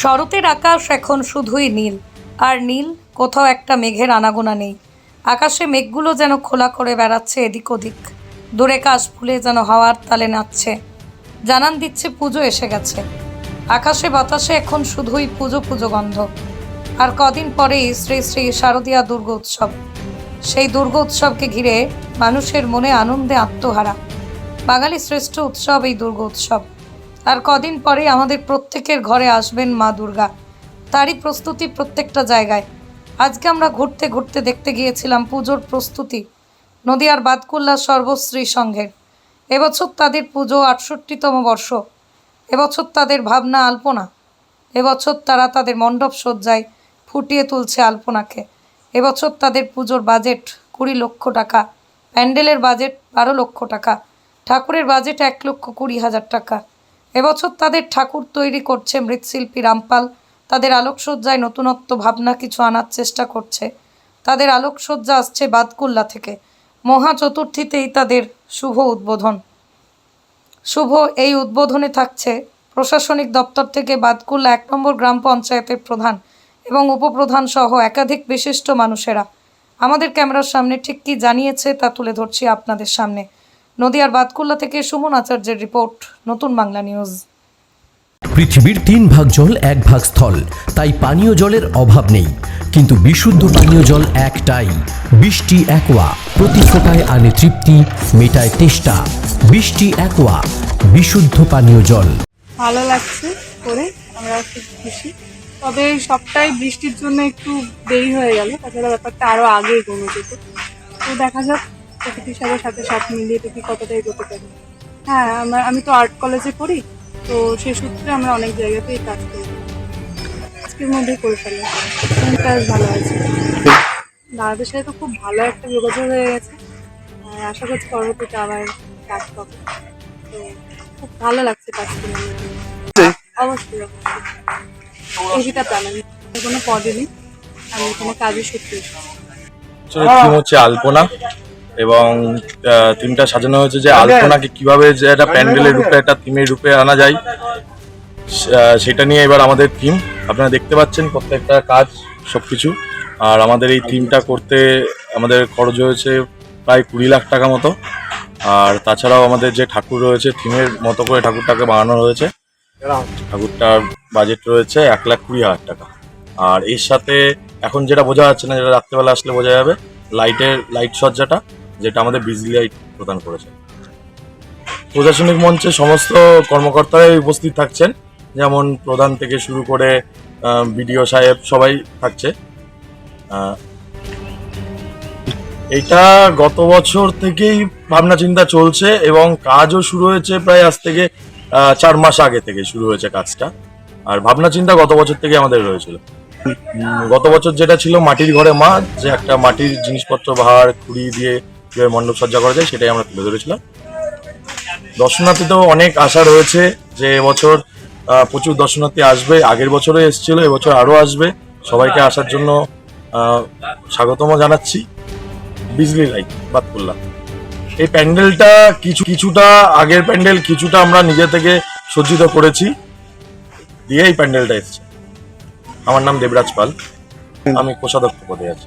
শরতের আকাশ এখন শুধুই নীল। আর নীল, কোথাও একটা মেঘের আনাগোনা নেই। আকাশে মেঘগুলো যেন খোলা করে বেড়াচ্ছে এদিক ওদিক। দূরে কাশ ফুলে যেন হাওয়ার তালে নাচছে। জানান দিচ্ছে পুজো এসে গেছে। আকাশে বাতাসে এখন শুধুই পুজো পুজো গন্ধ। আর কদিন পরেই শ্রী শ্রী শারদীয়া দুর্গা উৎসব। সেই দুর্গা উৎসবকে ঘিরে মানুষের মনে আনন্দে আত্মহারা। বাঙালি শ্রেষ্ঠ উৎসব এই দুর্গা উৎসব। আর কদিন পরে আমাদের প্রত্যেকের ঘরে আসবেন মা দুর্গা। তারই প্রস্তুতি প্রত্যেকটা জায়গায়। আজকে আমরা ঘুরতে ঘুরতে দেখতে গিয়েছিলাম পুজোর প্রস্তুতি, নদিয়ার বাদকুল্লা সর্বশ্রী সংঘের। এবছর তাদের পুজো আটষট্টিতম বর্ষ। এবছর তাদের ভাবনা আলপনা। এবছর তারা তাদের মণ্ডপ সজ্জায় ফুটিয়ে তুলছে আলপনাকে। এবছর তাদের পুজোর বাজেট কুড়ি লক্ষ টাকা, প্যান্ডেলের বাজেট বারো লক্ষ টাকা, ঠাকুরের বাজেট এক লক্ষ কুড়ি হাজার টাকা। এবছর তাদের ঠাকুর তৈরি করছে মৃৎশিল্পী রামপাল। তাদের আলোকসজ্জায় নতুনত্ব ভাবনা কিছু আনার চেষ্টা করছে। তাদের আলোকসজ্জা আসছে বাদকুল্লা থেকে। মহা চতুর্থীতেই তাদের শুভ উদ্বোধন। শুভ এই উদ্বোধনে থাকছে প্রশাসনিক দপ্তর থেকে বাদকুল্লা এক নম্বর গ্রাম পঞ্চায়েতের প্রধান এবং উপপ্রধান সহ একাধিক বিশিষ্ট মানুষেরা। আমাদের ক্যামেরার সামনে ঠিক কী জানিয়েছে তা তুলে ধরছি আপনাদের সামনে। নদিয়ার বাদকুল্লা থেকে সুমন আচার্যের রিপোর্ট নতুন বাংলা নিউজ। পৃথিবীর তিন ভাগ জল এক ভাগ স্থল তাই পানীয় জলের অভাব নেই। কিন্তু বিশুদ্ধ পানীয় জল একটাই বৃষ্টি একোয়া প্রতি ফোটায় আনে তৃপ্তি মেটায় তেষ্টা। বৃষ্টি একোয়া বিশুদ্ধ পানীয় জল। ভালো লাগছে করে আমরা খুব খুশি। তবে সবটাই বৃষ্টির জন্য একটু দেরি হয়ে গেল তাছাড়া ব্যাপারটা আরও আগেই কমে যেত। তো দেখা যাক প্রকৃতির সাথে সাথে মিলিয়ে দেখি কতটাই করতে পারি হ্যাঁ আমরা, আমি তো আর্ট কলেজে পড়ি, তো সে সূত্রে আমরা অনেক জায়গাতেই কাজ করি। আজকের মধ্যেই করে ফেলি। কাজ ভালো আছে। দাদাদের সাথে তো খুব ভালো একটা যোগাযোগ হয়ে গেছে। আশা করছি পরবর্তীতে আবার কাজ পাবো তো খুব ভালো লাগছে কাজ করে। অবশ্যই অবশ্যই। প্ল্যান কোনো পদে নেই। আমি এখানে কাজের সূত্রে এসেছি। আলপনা। এবং থিমটা সাজানো হয়েছে যে আলপনাকে কীভাবে যে একটা প্যান্ডেলের রূপে একটা থিমের রূপে আনা যায় সেটা নিয়ে এবার আমাদের থিম আপনারা দেখতে পাচ্ছেন প্রত্যেকটা কাজ সব কিছু আর আমাদের এই থিমটা করতে আমাদের খরচ হয়েছে প্রায় কুড়ি লাখ টাকা মতো। আর তাছাড়াও আমাদের যে ঠাকুর রয়েছে থিমের মতো করে ঠাকুরটাকে বানানো হয়েছে। ঠাকুরটার বাজেট রয়েছে এক লাখ কুড়ি হাজার টাকা। আর এর সাথে এখন যেটা বোঝা যাচ্ছে না যেটা রাত্রেবেলা আসলে বোঝা যাবে লাইটের লাইট সজ্জাটা। যেটা আমাদের বিজলি প্রদান করেছে। প্রশাসনিক মঞ্চে সমস্ত কর্মকর্তারাই উপস্থিত থাকছেন, যেমন প্রধান থেকে শুরু করে বিডিও সাহেব সবাই থাকছে। এটা গত বছর থেকেই ভাবনা চিন্তা চলছে এবং কাজও শুরু হয়েছে প্রায় আজ থেকে চার মাস আগে থেকে শুরু হয়েছে কাজটা। আর ভাবনা চিন্তা গত বছর থেকে আমাদের রয়েছিল। গত বছর যেটা ছিল মাটির ঘরে মা যে একটা মাটির জিনিসপত্র, ভার কুড়ি দিয়ে কীভাবে মণ্ডপ সজ্জা করা যায় সেটাই আমরা তুলে ধরেছিলাম। দর্শনার্থীতেও অনেক আশা রয়েছে যে এবছর প্রচুর দর্শনার্থী আসবে। আগের বছরও এসেছিল এবছর আরও আসবে। সবাইকে আসার জন্য আহ, স্বাগতম জানাচ্ছি। বিজলি লাইট বাতকুল্লা। এই প্যান্ডেলটা কিছু কিছুটা আগের প্যান্ডেল কিছুটা আমরা নিজে থেকে সজ্জিত করেছি। দিয়ে এই প্যান্ডেলটা এসেছে। আমার নাম দেবরাজ পাল। আমি কোষাধ্যক্ষ পদে আছি।